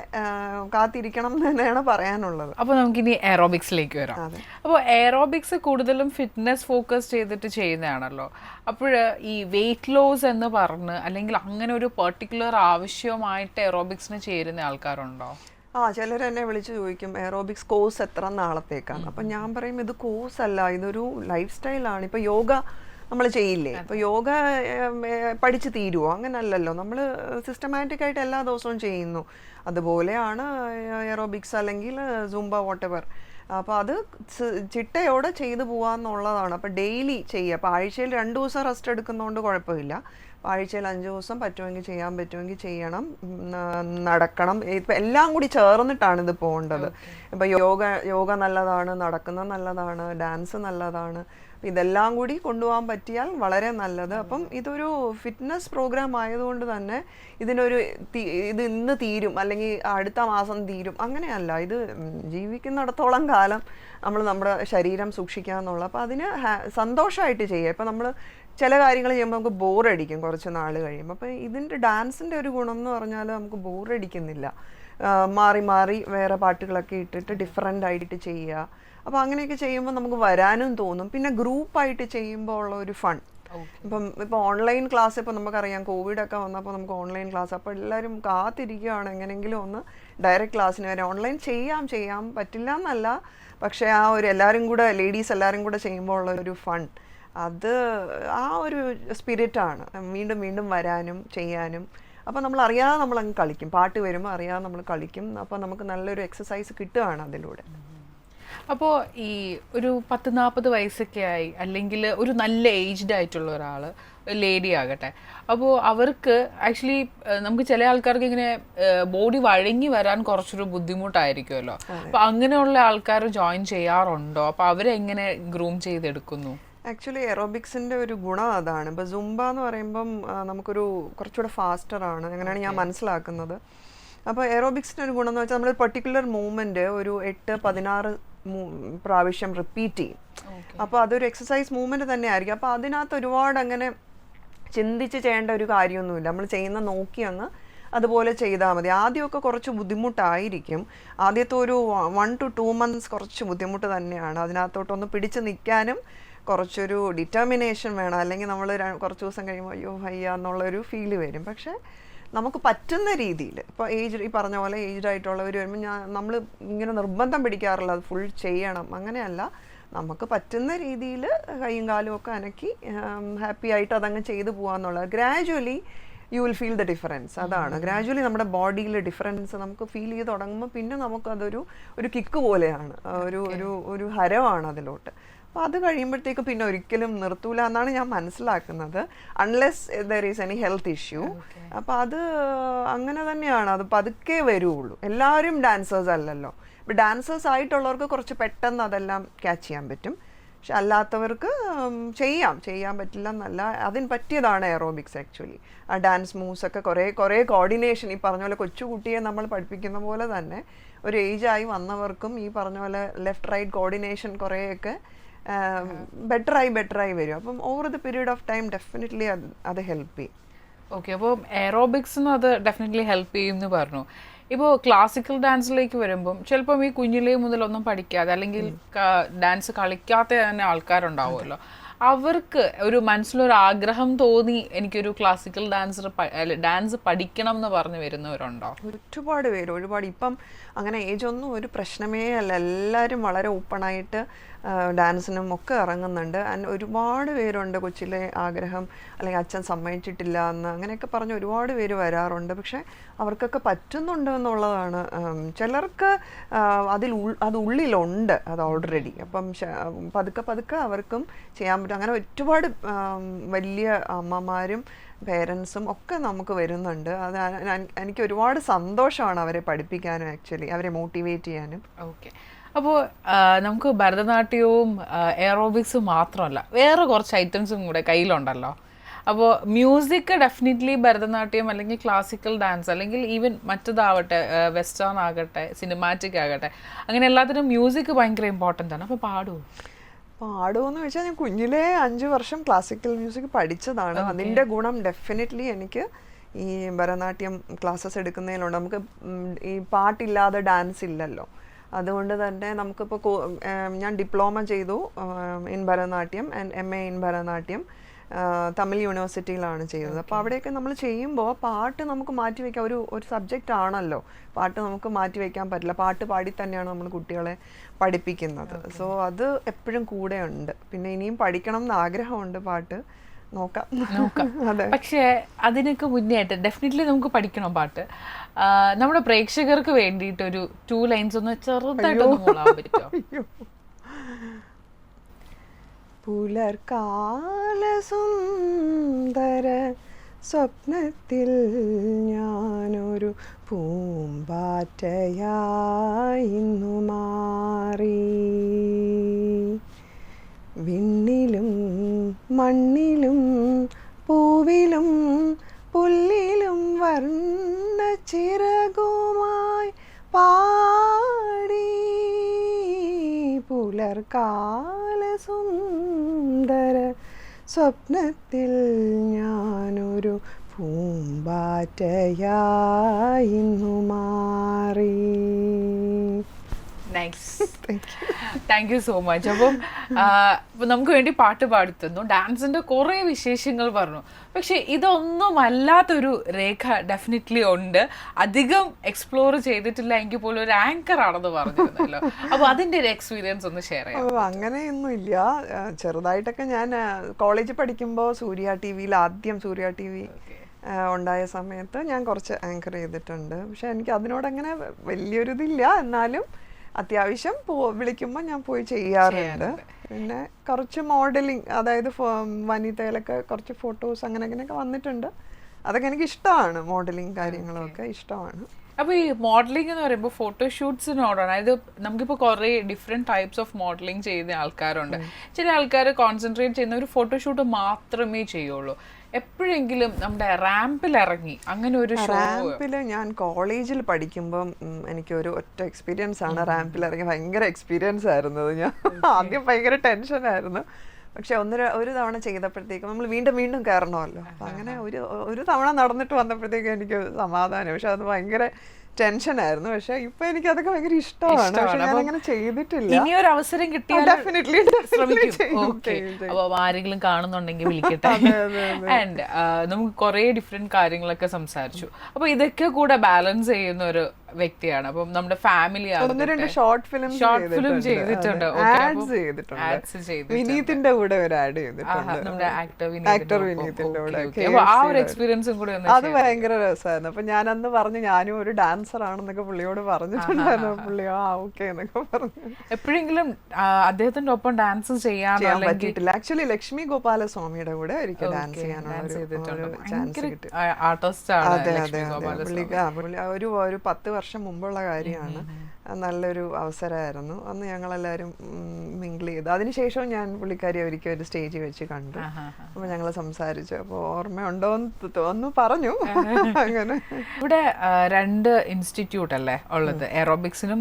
B: കാത്തിരിക്കണം എന്ന് തന്നെയാണ് പറയാനുള്ളത്.
A: അപ്പോൾ നമുക്കിനി എയറോബിക്സിലേക്ക് വരാം. അപ്പോൾ എയറോബിക്സ് കൂടുതലും ഫിറ്റ്നസ് ഫോക്കസ് ചെയ്തിട്ട് ചെയ്യുന്നതാണല്ലോ. അപ്പോൾ ഈ വെയിറ്റ് ലോസ് എന്ന് പറഞ്ഞ് അല്ലെങ്കിൽ അങ്ങനെ ഒരു പെർട്ടിക്കുലർ ആവശ്യമായിട്ട് എയറോബിക്സിന് ചേരുന്ന ആൾക്കാരുണ്ടോ?
B: ആ ചിലർ എന്നെ വിളിച്ച് ചോദിക്കും എയറോബിക്സ് കോഴ്സ് എത്ര നാളത്തേക്കാണ്? അപ്പം ഞാൻ പറയും ഇത് കോഴ്സ് അല്ല ഇതൊരു ലൈഫ് സ്റ്റൈലാണ് ഇപ്പം യോഗ നമ്മൾ ചെയ്യില്ലേ ഇപ്പോൾ യോഗ പഠിച്ച് തീരുമോ അങ്ങനല്ലല്ലോ. നമ്മൾ സിസ്റ്റമാറ്റിക് ആയിട്ട് എല്ലാ ദിവസവും ചെയ്യുന്നു. അതുപോലെയാണ് എയറോബിക്സ് അല്ലെങ്കിൽ സുംബ വാട്ടെവർ അപ്പോൾ അത് ചിട്ടയോടെ ചെയ്തു പോകാന്നുള്ളതാണ് അപ്പോൾ ഡെയിലി ചെയ്യുക. അപ്പോൾ ആഴ്ചയിൽ രണ്ട് ദിവസം റെസ്റ്റ് എടുക്കുന്നതുകൊണ്ട് കുഴപ്പമില്ല. ആഴ്ചയിൽ അഞ്ച് ദിവസം പറ്റുമെങ്കിൽ ചെയ്യാൻ പറ്റുമെങ്കിൽ ചെയ്യണം നടക്കണം. ഇപ്പം എല്ലാം കൂടി ചേർന്നിട്ടാണ് ഇത് പോകേണ്ടത്. ഇപ്പം യോഗ യോഗ നല്ലതാണ് നടക്കുന്നത് നല്ലതാണ് ഡാൻസ് നല്ലതാണ്. ഇതെല്ലാം കൂടി കൊണ്ടുപോകാൻ പറ്റിയാൽ വളരെ നല്ലത്. അപ്പം ഇതൊരു ഫിറ്റ്നസ് പ്രോഗ്രാം ആയതുകൊണ്ട് തന്നെ ഇതിനൊരു ഇത് ഇന്ന് തീരും അല്ലെങ്കിൽ അടുത്ത മാസം തീരും. അങ്ങനെയല്ല ഇത് ജീവിക്കുന്നിടത്തോളം കാലം നമ്മൾ നമ്മുടെ ശരീരം സൂക്ഷിക്കുക എന്നുള്ള അപ്പോൾ അതിന് സന്തോഷമായിട്ട് ചെയ്യുക. ഇപ്പം നമ്മൾ ചില കാര്യങ്ങൾ ചെയ്യുമ്പോൾ നമുക്ക് ബോറടിക്കും കുറച്ച് നാൾ കഴിയുമ്പോൾ അപ്പോൾ ഇതിന്റെ ഡാൻസിന്റെ ഒരു ഗുണം എന്ന് പറഞ്ഞാൽ നമുക്ക് ബോറടിക്കുന്നില്ല. മാറി മാറി വേറെ പാട്ടുകളൊക്കെ ഇട്ടിട്ട് ഡിഫറെന്റ് ആയിട്ട് ചെയ്യുക. അപ്പോൾ അങ്ങനെയൊക്കെ ചെയ്യുമ്പോൾ നമുക്ക് വരാനും തോന്നും. പിന്നെ ഗ്രൂപ്പായിട്ട് ചെയ്യുമ്പോൾ ഉള്ള ഒരു ഫൺ ഇപ്പം ഇപ്പോൾ ഓൺലൈൻ ക്ലാസ് ഇപ്പോൾ നമുക്കറിയാം. കോവിഡൊക്കെ വന്നപ്പോൾ നമുക്ക് ഓൺലൈൻ ക്ലാസ് അപ്പോൾ എല്ലാവരും കാത്തിരിക്കുകയാണ് എങ്ങനെങ്കിലും ഒന്ന് ഡയറക്റ്റ് ക്ലാസ്സിന് വരാം. ഓൺലൈൻ ചെയ്യാം ചെയ്യാം. പറ്റില്ല എന്നല്ല പക്ഷേ ആ ഒരു എല്ലാവരും കൂടെ ലേഡീസ് എല്ലാവരും കൂടെ ചെയ്യുമ്പോൾ ഉള്ള ഒരു ഫൺ അത് ആ ഒരു സ്പിരിറ്റാണ് വീണ്ടും വീണ്ടും വരാനും ചെയ്യാനും. അപ്പോൾ നമ്മൾ അറിയാതെ നമ്മൾ അങ്ങ് കളിക്കും. പാട്ട് വരുമ്പോൾ അറിയാതെ നമ്മൾ കളിക്കും. അപ്പോൾ നമുക്ക് നല്ലൊരു എക്സസൈസ് കിട്ടുകയാണ് അതിലൂടെ.
A: അപ്പോൾ ഈ ഒരു പത്ത് നാൽപ്പത് വയസ്സൊക്കെ ആയി അല്ലെങ്കിൽ ഒരു നല്ല ഏജ്ഡ് ആയിട്ടുള്ള ഒരാൾ ലേഡി ആകട്ടെ. അപ്പോൾ അവർക്ക് ആക്ച്വലി നമുക്ക് ചില ആൾക്കാർക്ക് ഇങ്ങനെ ബോഡി വഴങ്ങി വരാൻ കുറച്ചൊരു ബുദ്ധിമുട്ടായിരിക്കുമല്ലോ. അപ്പോൾ അങ്ങനെയുള്ള ആൾക്കാർ ജോയിൻ ചെയ്യാറുണ്ടോ? അപ്പോൾ അവരെങ്ങനെ ഗ്രൂം ചെയ്തെടുക്കുന്നു?
B: ആക്ച്വലി എറോബിക്സിന്റെ ഒരു ഗുണം അതാണ്. ഇപ്പോൾ സുംബ എന്ന് പറയുമ്പം നമുക്കൊരു കുറച്ചുകൂടെ ഫാസ്റ്റർ ആണ്. അങ്ങനെയാണ് ഞാൻ മനസ്സിലാക്കുന്നത്. അപ്പോൾ എറോബിക്സിന്റെ ഒരു ഗുണം എന്ന് വെച്ചാൽ നമ്മൾ പെർട്ടിക്കുലർ മൂവ്മെന്റ് ഒരു എട്ട് പതിനാറ് പ്രാവശ്യം റിപ്പീറ്റ് ചെയ്യും. അപ്പോൾ അതൊരു എക്സസൈസ് മൂവ്മെന്റ് തന്നെ ആയിരിക്കും അപ്പോൾ അതിനകത്ത് ഒരുപാട് അങ്ങനെ ചിന്തിച്ച് ചെയ്യേണ്ട ഒരു കാര്യമൊന്നുമില്ല. നമ്മൾ ചെയ്യുന്ന നോക്കി അങ്ങ് അതുപോലെ ചെയ്താൽ മതി. ആദ്യമൊക്കെ കുറച്ച് ബുദ്ധിമുട്ടായിരിക്കും. ആദ്യത്തെ ഒരു വൺ ടു ടു മന്ത്സ് കുറച്ച് ബുദ്ധിമുട്ട് തന്നെയാണ്. അതിനകത്തോട്ടൊന്ന് പിടിച്ച് നിൽക്കാനും കുറച്ചൊരു ഡിറ്റർമിനേഷൻ വേണം. അല്ലെങ്കിൽ നമ്മൾ കുറച്ച് ദിവസം കഴിയുമ്പോൾ അയ്യോ വയ്യ എന്നുള്ളൊരു ഫീൽ വരും. പക്ഷേ നമുക്ക് പറ്റുന്ന രീതിയിൽ ഇപ്പോൾ ഏജ് ഈ പറഞ്ഞ പോലെ ഏജ്ഡ് ആയിട്ടുള്ളവർ വരുമ്പോൾ ഞാൻ നമ്മൾ ഇങ്ങനെ നിർബന്ധം പിടിക്കാറില്ല അത് ഫുൾ ചെയ്യണം. അങ്ങനെയല്ല. നമുക്ക് പറ്റുന്ന രീതിയിൽ കൈയും കാലും ഒക്കെ അനക്കി ഹാപ്പി ആയിട്ട് അതങ്ങ് ചെയ്തു പോകാന്നുള്ളത് gradually you will feel the difference അതാണ്. ഗ്രാജുവലി നമ്മുടെ ബോഡിയിൽ ഡിഫറൻസ് നമുക്ക് ഫീൽ ചെയ്ത് തുടങ്ങുമ്പോൾ പിന്നെ നമുക്കതൊരു ഒരു കിക്ക് പോലെയാണ്. ഒരു ഒരു ഒരു ഹരമാണ് അതിലോട്ട്. അപ്പോൾ അത് കഴിയുമ്പോഴത്തേക്ക് പിന്നെ ഒരിക്കലും നിർത്തൂല എന്നാണ് ഞാൻ മനസ്സിലാക്കുന്നത്. Unless there is any health issue അപ്പോൾ അത് അങ്ങനെ തന്നെയാണ്. അത് പതുക്കെ വരുള്ളൂ എല്ലാവരും ഡാൻസേഴ്സ് അല്ലല്ലോ. ഇപ്പോൾ ഡാൻസേഴ്സ് ആയിട്ടുള്ളവർക്ക് കുറച്ച് പെട്ടെന്ന് അതെല്ലാം ക്യാച്ച് ചെയ്യാൻ പറ്റും. പക്ഷെ അല്ലാത്തവർക്ക് ചെയ്യാം. ചെയ്യാൻ പറ്റില്ല എന്നല്ല അതിന് പറ്റിയതാണ് എയറോബിക്സ് ആക്ച്വലി ആ ഡാൻസ് മൂവ്സ് ഒക്കെ കുറേ കുറേ കോർഡിനേഷൻ ഈ പറഞ്ഞ പോലെ കൊച്ചുകുട്ടിയെ നമ്മൾ പഠിപ്പിക്കുന്ന പോലെ തന്നെ ഒരു ഏജായി വന്നവർക്കും ഈ പറഞ്ഞ പോലെ ലെഫ്റ്റ് റൈറ്റ് കോർഡിനേഷൻ കുറേയൊക്കെ ബെറ്ററായി ബെറ്ററായി വരും. അപ്പം over the period of time definitely അത് അത് ഹെൽപ്പ് ചെയ്യും.
A: ഓക്കെ അപ്പോൾ എയറോബിക്സിനും അത് ഡെഫിനറ്റ്ലി ഹെൽപ്പ് ചെയ്യും എന്ന് പറഞ്ഞു. ഇപ്പോൾ ക്ലാസിക്കൽ ഡാൻസിലേക്ക് വരുമ്പം ചിലപ്പം ഈ കുഞ്ഞിലേ മുതലൊന്നും പഠിക്കാതെ അല്ലെങ്കിൽ ഡാൻസ് കളിക്കാത്ത തന്നെ ആൾക്കാരുണ്ടാവുമല്ലോ. അവർക്ക് ഒരു മനസ്സിലൊരു ആഗ്രഹം തോന്നി എനിക്കൊരു ക്ലാസിക്കൽ ഡാൻസർ ഡാൻസ് പഠിക്കണം എന്ന് പറഞ്ഞു വരുന്നവരുണ്ടോ?
B: ഒരുപാട് പേര് ഒരുപാട് ഇപ്പം അങ്ങനെ ഏജ് ഒന്നും ഒരു പ്രശ്നമേ അല്ല. എല്ലാവരും വളരെ ഓപ്പണായിട്ട് ഡാൻസിനും ഒക്കെ ഇറങ്ങുന്നുണ്ട്. ആൻഡ് ഒരുപാട് പേരുണ്ട് കൊച്ചിലെ ആഗ്രഹം അല്ലെങ്കിൽ അച്ഛൻ സമ്മതിച്ചിട്ടില്ല എന്ന് അങ്ങനെയൊക്കെ പറഞ്ഞ് ഒരുപാട് പേര് വരാറുണ്ട്. പക്ഷേ അവർക്കൊക്കെ പറ്റുന്നുണ്ട് എന്നുള്ളതാണ്. ചിലർക്ക് അതിൽ അത് ഉള്ളിലുണ്ട് അത് ഓൾറെഡി അപ്പം പതുക്കെ പതുക്കെ അവർക്കും ചെയ്യാൻ പറ്റും. അങ്ങനെ ഒരുപാട് വലിയ അമ്മമാരും പേരൻസും ഒക്കെ നമുക്ക് വരുന്നുണ്ട്. അത് എനിക്ക് ഒരുപാട് സന്തോഷമാണ് അവരെ പഠിപ്പിക്കാനും ആക്ച്വലി അവരെ മോട്ടിവേറ്റ് ചെയ്യാനും.
A: ഓക്കെ. അപ്പോൾ നമുക്ക് ഭരതനാട്യവും എയറോബിക്സും മാത്രമല്ല വേറെ കുറച്ച് ഐറ്റംസും കൂടെ കയ്യിലുണ്ടല്ലോ. അപ്പോൾ മ്യൂസിക് ഡെഫിനറ്റ്ലി ഭരതനാട്യം അല്ലെങ്കിൽ ക്ലാസിക്കൽ ഡാൻസ് അല്ലെങ്കിൽ ഈവൻ മറ്റതാവട്ടെ വെസ്റ്റേൺ ആകട്ടെ സിനിമാറ്റിക് ആകട്ടെ അങ്ങനെ എല്ലാത്തിനും മ്യൂസിക് ഭയങ്കര ഇമ്പോർട്ടന്റ് ആണ്. അപ്പോൾ പാടുമോ
B: പാടുമെന്ന് വെച്ചാൽ ഞാൻ കുഞ്ഞിലെ അഞ്ച് വർഷം ക്ലാസിക്കൽ മ്യൂസിക് പഠിച്ചതാണ്. അതിന്റെ ഗുണം ഡെഫിനറ്റ്ലി എനിക്ക് ഈ ഭരതനാട്യം ക്ലാസ്സസ് എടുക്കുന്നതിലുണ്ട്. നമുക്ക് ഈ പാട്ടില്ലാതെ ഡാൻസ് ഇല്ലല്ലോ. അതുകൊണ്ട് തന്നെ നമുക്കിപ്പോൾ ഞാൻ ഡിപ്ലോമ ചെയ്തു in Bharatanatyam and M A in Bharatanatyam Tamil യൂണിവേഴ്സിറ്റിയിലാണ് ചെയ്തത്. അപ്പോൾ അവിടെയൊക്കെ നമ്മൾ ചെയ്യുമ്പോൾ പാട്ട് നമുക്ക് മാറ്റി വയ്ക്കാം ഒരു ഒരു സബ്ജക്റ്റ് ആണല്ലോ. പാട്ട് നമുക്ക് മാറ്റി വയ്ക്കാൻ പറ്റില്ല. പാട്ട് പാടി തന്നെയാണ് നമ്മൾ കുട്ടികളെ പഠിപ്പിക്കുന്നത്. സോ അത് എപ്പോഴും കൂടെ ഉണ്ട് പിന്നെ ഇനിയും പഠിക്കണം എന്ന് ആഗ്രഹമുണ്ട് പാട്ട്. നോക്കാം.
A: നോക്കാം. പക്ഷേ അതിനൊക്കെ മുന്നേയായിട്ട് ഡെഫിനറ്റ്ലി നമുക്ക് പഠിക്കണം പാട്ട്. നമ്മുടെ പ്രേക്ഷകർക്ക് വേണ്ടിയിട്ട് ഒരു ടു ലൈൻസ് ഒന്ന്
B: ചെറുതായിട്ട് പുലർക്കാല സുന്ദര സ്വപ്നത്തിൽ ഞാനൊരു പൂമ്പാറ്റയായി ഇന്നു മാറി. വിണ്ണിലും മണ്ണിലും പൂവിലും പുല്ലിലും വർണ ചിറകുമായി പാടി പുലർക്കാല സുന്ദര സ്വപ്നത്തിൽ ഞാനൊരു പൂമ്പാറ്റയായി മാറി.
A: Nice thank you so much അപ്പം അപ്പൊ നമുക്ക് വേണ്ടി പാട്ട് പാടുത്തുന്നു. ഡാൻസിന്റെ കുറേ വിശേഷങ്ങൾ പറഞ്ഞു. പക്ഷെ ഇതൊന്നും അല്ലാത്തൊരു രേഖ ഡെഫിനറ്റ്ലി ഉണ്ട്. അധികം എക്സ്പ്ലോർ ചെയ്തിട്ടില്ല എങ്കിൽ പോലും ഒരു ആങ്കർ ആണെന്ന് പറഞ്ഞിരുന്നല്ലോ. അപ്പൊ അതിന്റെ ഒരു എക്സ്പീരിയൻസ് ഒന്ന് ഷെയർ ചെയ്യാം.
B: അങ്ങനെയൊന്നും ഇല്ല ചെറുതായിട്ടൊക്കെ ഞാൻ കോളേജിൽ പഠിക്കുമ്പോൾ സൂര്യ ടി വിയിൽ ആദ്യം സൂര്യ ടി വി ഉണ്ടായ സമയത്ത് ഞാൻ കുറച്ച് ആങ്കർ ചെയ്തിട്ടുണ്ട്. പക്ഷെ എനിക്ക് അതിനോടങ്ങനെ വലിയൊരു ഇതില്ല എന്നാലും അത്യാവശ്യം പോ വിളിക്കുമ്പോൾ ഞാൻ പോയി ചെയ്യാറുണ്ട്. പിന്നെ കുറച്ച് മോഡലിംഗ് അതായത് വനിതയിലൊക്കെ കുറച്ച് ഫോട്ടോസ് അങ്ങനെ അങ്ങനെയൊക്കെ വന്നിട്ടുണ്ട്. അതൊക്കെ എനിക്ക് ഇഷ്ടമാണ് മോഡലിംഗ് കാര്യങ്ങളൊക്കെ ഇഷ്ടമാണ്.
A: അപ്പോൾ ഈ മോഡലിംഗ് എന്ന് പറയുമ്പോൾ ഫോട്ടോഷൂട്ട്സിനോടാണ് അതായത് നമുക്കിപ്പോൾ കുറേ ഡിഫറെന്റ് ടൈപ്സ് ഓഫ് മോഡലിംഗ് ചെയ്യുന്ന ആൾക്കാരുണ്ട്. ചില ആൾക്കാർ കോൺസെൻട്രേറ്റ് ചെയ്യുന്ന ഒരു ഫോട്ടോഷൂട്ട് മാത്രമേ ചെയ്യുള്ളൂ. എപ്പോഴെങ്കിലും നമ്മുടെ റാമ്പിൽ ഇറങ്ങി അങ്ങനെ ഒരു
B: റാമ്പിൽ ഞാൻ കോളേജിൽ പഠിക്കുമ്പം എനിക്ക് എനിക്കൊരു ഒറ്റ എക്സ്പീരിയൻസ് ആണ് റാമ്പിൽ ഇറങ്ങി ഭയങ്കര എക്സ്പീരിയൻസ് ആയിരുന്നു ഞാൻ. ആദ്യം ഭയങ്കര ടെൻഷൻ ആയിരുന്നു. പക്ഷെ ഒന്നര ഒരു തവണ ചെയ്തപ്പോഴത്തേക്കും നമ്മൾ വീണ്ടും വീണ്ടും കയറണമല്ലോ. അങ്ങനെ ഒരു ഒരു തവണ നടന്നിട്ട് വന്നപ്പോഴത്തേക്കും എനിക്ക് സമാധാനം. പക്ഷെ അത് ഭയങ്കര ടെൻഷൻ ആയിരുന്നു പക്ഷെ ഇപ്പൊ എനിക്ക് അതൊക്കെ ഭയങ്കര ഇഷ്ടമാണ്. പക്ഷെ ഞാൻ അങ്ങനെ ചെയ്തിട്ടില്ല.
A: ഇനി ഒരു അവസരം കിട്ടിയാൽ
B: definitely, definitely
A: ശ്രമിക്കും.
B: ചെയ്യും,
A: ഓക്കെ
B: ചെയ്യും, ചെയ്യും.
A: അപ്പൊ ആരെങ്കിലും കാണുന്നുണ്ടെങ്കിൽ വിളിക്കട്ടെ. ആൻഡ് നമുക്ക് കുറേ ഡിഫറെന്റ് കാര്യങ്ങളൊക്കെ സംസാരിച്ചു. അപ്പൊ ഇതൊക്കെ കൂടെ ബാലൻസ് ചെയ്യുന്ന ഒരു വ്യക്തിയാണ്. അപ്പം നമ്മുടെ ഫാമിലി
B: രണ്ട് ഷോർട്ട് ഫിലിം
A: ഷോർട്ട് ഫിലിം ചെയ്തിട്ടുണ്ട്.
B: ആഡ്സ് ചെയ്തിട്ടുണ്ട്. വിനീതിന്റെ കൂടെ ഒരു ആഡ് ചെയ്തിട്ടുണ്ട്.
A: നമ്മുടെ ആക്ടർ
B: വിനീതിന്റെ കൂടെ.
A: ആ ഒരു എക്സ്പീരിയൻസും കൂടെ
B: അത് ഭയങ്കര രസമായിരുന്നു അപ്പൊ ഞാൻ അന്ന് പറഞ്ഞു ഞാനും ഒരു ഡാൻസർ ആണെന്നൊക്കെ പുള്ളിയോട് പറഞ്ഞിട്ടുണ്ടായിരുന്നു. പുള്ളി ആ ഓക്കെ എന്നൊക്കെ പറഞ്ഞു.
A: എപ്പോഴെങ്കിലും അദ്ദേഹത്തിന്റെ ഒപ്പം ഡാൻസ്
B: ചെയ്യാൻ പറ്റിയിട്ടില്ല. ആക്ച്വലി ലക്ഷ്മി ഗോപാലസ്വാമിയുടെ കൂടെ ഒരിക്കൽ ഡാൻസ് ചെയ്യാനുള്ള ഒരു ചാൻസ് കിട്ടി
A: ആർട്ടിസ്റ്റ് ആണ്
B: ഒരു പത്ത് വർഷം മുമ്പുള്ള കാര്യമാണ്. നല്ലൊരു അവസരമായിരുന്നു. അന്ന് ഞങ്ങളെല്ലാവരും മിങ്കിൾ ചെയ്തു. അതിനുശേഷവും ഞാൻ പുള്ളിക്കാരി ഒരിക്കൽ ഒരു സ്റ്റേജിൽ വെച്ച് കണ്ടു.
A: അപ്പൊ
B: അപ്പോൾ ഞങ്ങൾ സംസാരിച്ചു അപ്പോൾ ഓർമ്മയുണ്ടോ എന്ന് തോന്നുന്നു പറഞ്ഞു. അങ്ങനെ.
A: ഇവിടെ രണ്ട് ഇൻസ്റ്റിറ്റ്യൂട്ട് അല്ലേ ഉള്ളത്? എറോബിക്സിനും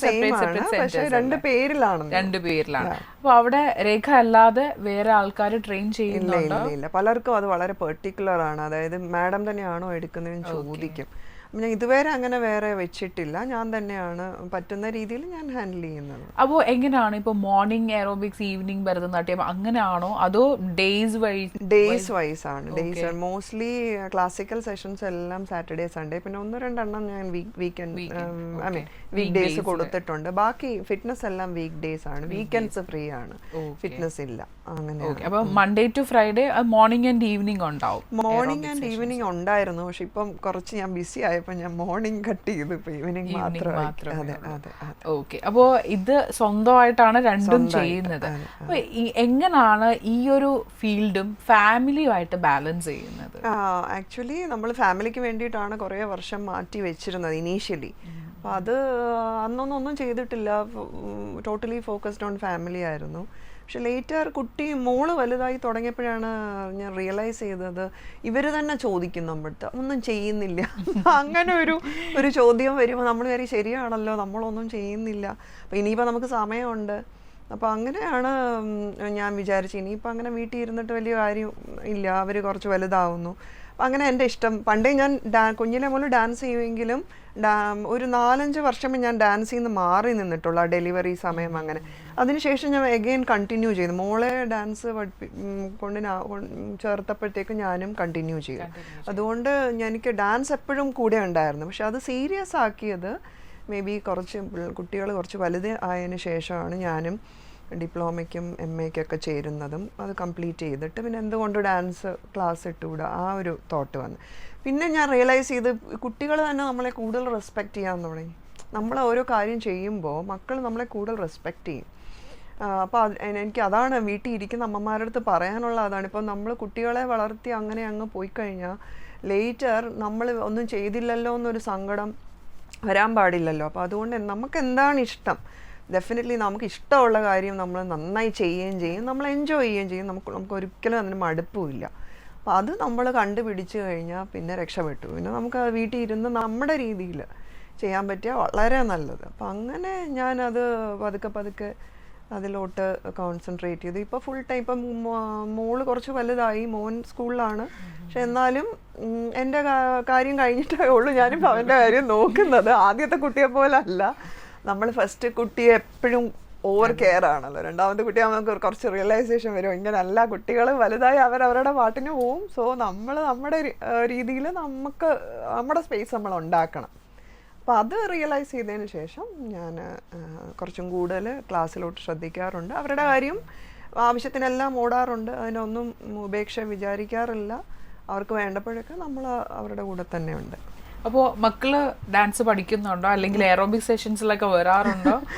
A: സെപ്പറേറ്റ്
B: രണ്ട് പേരിലാണ്
A: രണ്ട് പേരിലാണ്. അപ്പൊ അവിടെ രേഖ അല്ലാതെ വേറെ ആൾക്കാർ ട്രെയിൻ ചെയ്യുന്നില്ല
B: ഇല്ല പലർക്കും അത് വളരെ പെർട്ടിക്കുലർ ആണ്. അതായത് മാഡം തന്നെയാണോ എടുക്കുന്നതെന്ന് ചോദിക്കും. ഞാൻ ഇതുവരെ അങ്ങനെ വേറെ വെച്ചിട്ടില്ല. ഞാൻ തന്നെയാണ് പറ്റുന്ന രീതിയിൽ ഞാൻ ഹാൻഡിൽ ചെയ്യുന്നത്.
A: അപ്പോൾ എങ്ങനെയാണ് ഇപ്പോൾ മോർണിംഗ് എറോബിക്സ് ഈവനിങ് ഭരതനാട്യം അങ്ങനെയാണോ? അതോ ഡേയ്സ് വൈസ്
B: ഡേയ്സ് വൈസ് ആണ്. ഡേയ്സ് മോസ്റ്റ്ലി ക്ലാസിക്കൽ സെഷൻസ് എല്ലാം സാറ്റർഡേ സൺഡേ പിന്നെ ഒന്ന് രണ്ടെണ്ണം ഞാൻ week weekend I mean week days കൊടുത്തിട്ടുണ്ട്. ബാക്കി ഫിറ്റ്നസ് എല്ലാം വീക്ക് ഡേയ്സ് ആണ് വീക്കെൻഡ്സ് ഫ്രീ ആണ്. ഫിറ്റ്നസ് ഇല്ല. അങ്ങനെ
A: അപ്പോൾ അപ്പൊ Monday to Friday morning and evening ഉണ്ടാവും.
B: മോർണിംഗ് ആൻഡ് ഈവനിങ് ഉണ്ടായിരുന്നു. പക്ഷെ ഇപ്പം കുറച്ച് ഞാൻ ബിസി ആയപ്പോൾ ഞാൻ മോർണിംഗ് കട്ട് ചെയ്തു. ഇപ്പൊ ഈവനിങ് മാത്രം
A: ഓക്കെ അപ്പോ ഇത് സ്വന്തമായിട്ടാണ് രണ്ടും ചെയ്യുന്നത്. എങ്ങനെയാണ് ഈ ഒരു ഫീൽഡും ഫാമിലിയുമായിട്ട് ബാലൻസ് ചെയ്യുന്നത്?
B: ആക്ച്വലി നമ്മൾ ഫാമിലിക്ക് വേണ്ടിയിട്ടാണ് കുറേ വർഷം മാറ്റി വെച്ചിരുന്നത് ഇനീഷ്യലി അപ്പോൾ അത് അന്നൊന്നും ഒന്നും ചെയ്തിട്ടില്ല ടോട്ടലി ഫോക്കസ്ഡ് ഓൺ ഫാമിലി ആയിരുന്നു. പക്ഷെ ലേറ്റർ കുട്ടി മോൾ വലുതായി തുടങ്ങിയപ്പോഴാണ് ഞാൻ റിയലൈസ് ചെയ്തത് ഇവർ തന്നെ ചോദിക്കും നമ്മുടെ ഒന്നും ചെയ്യുന്നില്ല. അങ്ങനെ ഒരു ഒരു ചോദ്യം വരുമ്പോൾ നമ്മൾ കാര്യം ശരിയാണല്ലോ നമ്മളൊന്നും ചെയ്യുന്നില്ല. അപ്പോൾ ഇനിയിപ്പോൾ നമുക്ക് സമയമുണ്ട്. അപ്പോൾ അങ്ങനെയാണ് ഞാൻ വിചാരിച്ചു ഇനിയിപ്പോൾ അങ്ങനെ വീട്ടിൽ ഇരുന്നിട്ട് വലിയ കാര്യം ഇല്ല. അവർ കുറച്ച് വലുതാവുന്നു. അപ്പം അങ്ങനെ എന്റെ ഇഷ്ടം. പണ്ടേ ഞാൻ ഡാ കുഞ്ഞിലെ മുതൽ ഡാൻസ് ചെയ്യുമെങ്കിലും ഡാ ഒരു നാലഞ്ച് വർഷമേ ഞാൻ ഡാൻസിൽ നിന്ന് മാറി നിന്നിട്ടുള്ളൂ ആ ഡെലിവറി സമയം അങ്ങനെ. അതിനുശേഷം ഞാൻ എഗെയിൻ കണ്ടിന്യൂ ചെയ്തു. മോളെ ഡാൻസ് പഠിപ്പി കൊണ്ട് ചേർത്തപ്പോഴത്തേക്കും ഞാനും കണ്ടിന്യൂ ചെയ്തു. അതുകൊണ്ട് എനിക്ക് ഡാൻസ് എപ്പോഴും കൂടെ ഉണ്ടായിരുന്നു. പക്ഷെ അത് സീരിയസ് ആക്കിയത് മേ ബി കുറച്ച് കുട്ടികൾ കുറച്ച് വലുത് ആയതിനു ശേഷമാണ് ഞാനും ഡിപ്ലോമയ്ക്കും എം എക്കൊക്കെ ചേരുന്നതും അത് കംപ്ലീറ്റ് ചെയ്തിട്ട് പിന്നെ എന്തുകൊണ്ട് ഡാൻസ് ക്ലാസ് ഇട്ടുകൂടാ? ആ ഒരു തോട്ട് വന്ന്. പിന്നെ ഞാൻ റിയലൈസ് ചെയ്ത് കുട്ടികൾ തന്നെ നമ്മളെ കൂടുതൽ റെസ്പെക്റ്റ് ചെയ്യാൻ തുടങ്ങി. നമ്മൾ ഓരോ കാര്യം ചെയ്യുമ്പോൾ മക്കൾ നമ്മളെ കൂടുതൽ റെസ്പെക്റ്റ് ചെയ്യും. അപ്പോൾ എനിക്ക് അതാണ് വീട്ടിൽ ഇരിക്കുന്ന അമ്മമാരുടെ അടുത്ത് പറയാനുള്ള അതാണ്. ഇപ്പോൾ നമ്മൾ കുട്ടികളെ വളർത്തി അങ്ങനെ അങ്ങ് പോയി കഴിഞ്ഞാൽ ലേറ്റർ നമ്മൾ ഒന്നും ചെയ്തില്ലല്ലോ എന്നൊരു സങ്കടം വരാൻ പാടില്ലല്ലോ. അപ്പോൾ അതുകൊണ്ട് നമുക്ക് എന്താണ് ഇഷ്ടം? ഡെഫിനറ്റ്ലി നമുക്ക് ഇഷ്ടമുള്ള കാര്യം നമ്മൾ നന്നായി ചെയ്യുകയും ചെയ്യും നമ്മൾ എൻജോയ് ചെയ്യുകയും ചെയ്യും. നമുക്ക് നമുക്ക് ഒരിക്കലും അതിന് മടുപ്പുമില്ല. അപ്പോൾ അത് നമ്മൾ കണ്ടുപിടിച്ച് കഴിഞ്ഞാൽ പിന്നെ രക്ഷപ്പെട്ടു. പിന്നെ നമുക്ക് വീട്ടിൽ ഇരുന്ന് നമ്മുടെ രീതിയിൽ ചെയ്യാൻ പറ്റിയ വളരെ നല്ലത്. അപ്പം അങ്ങനെ ഞാനത് പതുക്കെ പതുക്കെ അതിലോട്ട് കോൺസെൻട്രേറ്റ് ചെയ്തു. ഇപ്പോൾ ഫുൾ ടൈം ഇപ്പം മോൾ കുറച്ച് വലുതായി. മോൻ സ്കൂളിലാണ്. പക്ഷെ എന്നാലും എന്റെ കാര്യം കഴിഞ്ഞിട്ടേ ഉള്ളൂ ഞാനിപ്പോൾ അവന്റെ കാര്യം നോക്കുന്നത്. ആദ്യത്തെ കുട്ടിയെ പോലെ അല്ല. നമ്മൾ ഫസ്റ്റ് കുട്ടിയെ എപ്പോഴും ഓവർ കെയർ ആണല്ലോ. രണ്ടാമത്തെ കുട്ടി നമുക്ക് കുറച്ച് റിയലൈസേഷൻ വരും. ഇങ്ങനല്ല കുട്ടികൾ വലുതായി അവർ അവരുടെ പാട്ടിന് പോവും. സോ നമ്മൾ നമ്മുടെ രീതിയിൽ നമുക്ക് നമ്മുടെ സ്പേസ് നമ്മൾ ഉണ്ടാക്കണം. അപ്പോൾ അത് റിയലൈസ് ചെയ്തതിന് ശേഷം ഞാൻ കുറച്ചും കൂടുതൽ ക്ലാസ്സിലോട്ട് ശ്രദ്ധിക്കാറുണ്ട്. അവരുടെ കാര്യം ആവശ്യത്തിനെല്ലാം ഓടാറുണ്ട് അതിനൊന്നും ഉപേക്ഷ വിചാരിക്കാറില്ല. അവർക്ക് വേണ്ടപ്പോഴൊക്കെ നമ്മൾ അവരുടെ കൂടെ തന്നെ ഉണ്ട്.
A: അപ്പോൾ മക്കൾ ഡാൻസ് പഠിക്കുന്നുണ്ടോ? അല്ലെങ്കിൽ എയറോബിക് സെഷൻസിലൊക്കെ വരാറുണ്ടോ?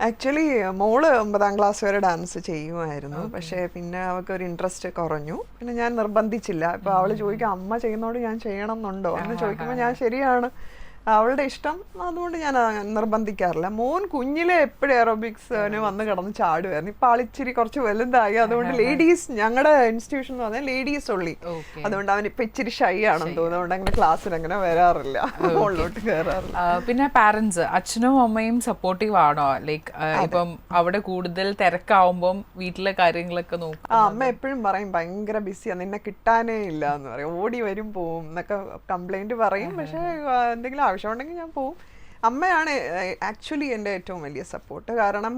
B: ആക്ച്വലി മോൾ ഒമ്പതാം ക്ലാസ് വരെ ഡാൻസ് ചെയ്യുമായിരുന്നു. പക്ഷേ പിന്നെ അവൾക്ക് ഒരു ഇൻട്രസ്റ്റ് കുറഞ്ഞു. പിന്നെ ഞാൻ നിർബന്ധിച്ചില്ല. ഇപ്പൊ അവൾ ചോദിക്കും അമ്മ ചെയ്യുന്നോണ്ട് ഞാൻ ചെയ്യണം എന്നുണ്ടോ? എന്ന് ചോദിക്കുമ്പോൾ ഞാൻ ശരിയാണ്. അവളുടെ ഇഷ്ടം അതുകൊണ്ട് ഞാൻ നിർബന്ധിക്കാറില്ല. മോൻ കുഞ്ഞിലെ എപ്പോഴും എറോബിക്സിന് വന്ന് കിടന്ന് ചാടുമായിരുന്നു ഇപ്പൊ ആളിച്ചിരി കുറച്ച് വലുതായി. അതുകൊണ്ട് ലേഡീസ് ഞങ്ങളുടെ ഇൻസ്റ്റിറ്റ്യൂഷൻ എന്ന് പറഞ്ഞാൽ ലേഡീസ് ഉള്ളി അതുകൊണ്ട് അവൻ ഇപ്പൊ ഇച്ചിരി ഷൈ ആണെന്ന് തോന്നുന്നു. അതുകൊണ്ട് അങ്ങനെ ക്ലാസ്സിൽ അങ്ങനെ വരാറില്ല. മുകളിലോട്ട് കയറാറില്ല
A: പിന്നെ പാരന്റ്സ് അച്ഛനും അമ്മയും സപ്പോർട്ടീവ് ആണോ? ലൈക്ക് ഇപ്പം അവിടെ കൂടുതൽ തിരക്കാവുമ്പം വീട്ടിലെ കാര്യങ്ങളൊക്കെ നോക്കും.
B: അമ്മ എപ്പോഴും പറയും ഭയങ്കര ബിസിയാണ് നിന്നെ കിട്ടാനേ ഇല്ല എന്ന് പറയും. ഓടി വരും പോവും എന്നൊക്കെ കംപ്ലൈന്റ് പറയും. പക്ഷെ എന്തെങ്കിലും ആവശ്യമുണ്ടെങ്കിൽ ഞാൻ പോവും. അമ്മയാണ് ആക്ച്വലി എന്റെ ഏറ്റവും വലിയ സപ്പോർട്ട് കാരണം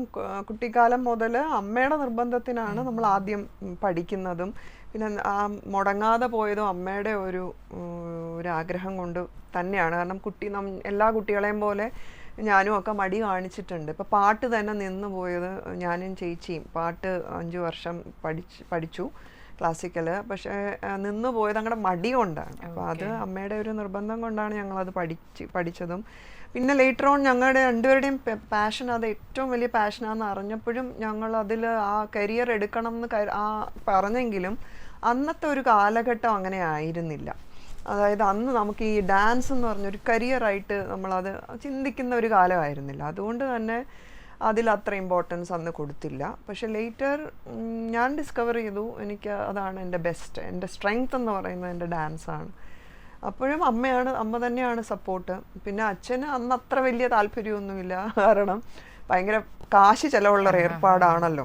B: കുട്ടിക്കാലം മുതൽ അമ്മയുടെ നിർബന്ധത്തിനാണ് നമ്മൾ ആദ്യം പഠിക്കുന്നതും. പിന്നെ ആ മുടങ്ങാതെ പോയതും അമ്മയുടെ ഒരു ഒരു ആഗ്രഹം കൊണ്ട് തന്നെയാണ്. കാരണം കുട്ടി നം എല്ലാ കുട്ടികളെയും പോലെ ഞാനും ഒക്കെ മടി കാണിച്ചിട്ടുണ്ട്. ഇപ്പം പാട്ട് തന്നെ നിന്ന് പോയത് ഞാനും ചേച്ചിയും. പാട്ട് അഞ്ച് വർഷം പഠിച്ച് പഠിച്ചു. ക്ലാസിക്കൽ പക്ഷേ നിന്നു നിന്ന് പോയത് ഞങ്ങളുടെ മടി കൊണ്ടാണ് അപ്പോൾ അത് അമ്മയുടെ ഒരു നിർബന്ധം കൊണ്ടാണ് ഞങ്ങളത് പഠിച്ച് പഠിച്ചതും. പിന്നെ ലേറ്റർ ഓൺ ഞങ്ങളുടെ രണ്ടുപേരുടെയും പാഷൻ അത് ഏറ്റവും വലിയ പാഷനാണെന്ന് അറിഞ്ഞപ്പോഴും ഞങ്ങൾ അതിൽ ആ കരിയർ എടുക്കണം എന്ന് ആ പറഞ്ഞെങ്കിലും അന്നത്തെ ഒരു കാലഘട്ടം അങ്ങനെ ആയിരുന്നില്ല. അതായത് അന്ന് നമുക്ക് ഈ ഡാൻസ് എന്ന് പറഞ്ഞൊരു കരിയറായിട്ട് നമ്മളത് ചിന്തിക്കുന്ന ഒരു കാലമായിരുന്നില്ല. അതുകൊണ്ട് തന്നെ അതിൽ അത്ര ഇമ്പോർട്ടൻസ് അന്ന് കൊടുത്തില്ല. പക്ഷെ ലേറ്റർ ഞാൻ ഡിസ്കവർ ചെയ്തു എനിക്ക് അതാണ് എന്റെ ബെസ്റ്റ് എന്റെ സ്ട്രെങ്ത് എന്ന് പറയുന്നത് എന്റെ ഡാൻസാണ് അപ്പോഴും അമ്മയാണ് അമ്മ തന്നെയാണ് സപ്പോർട്ട് പിന്നെ അച്ഛന് അന്ന് അത്ര വലിയ താല്പര്യമൊന്നുമില്ല. കാരണം ഭയങ്കര കാശ് ചിലവുള്ള ഒരു ഏർപ്പാടാണല്ലോ.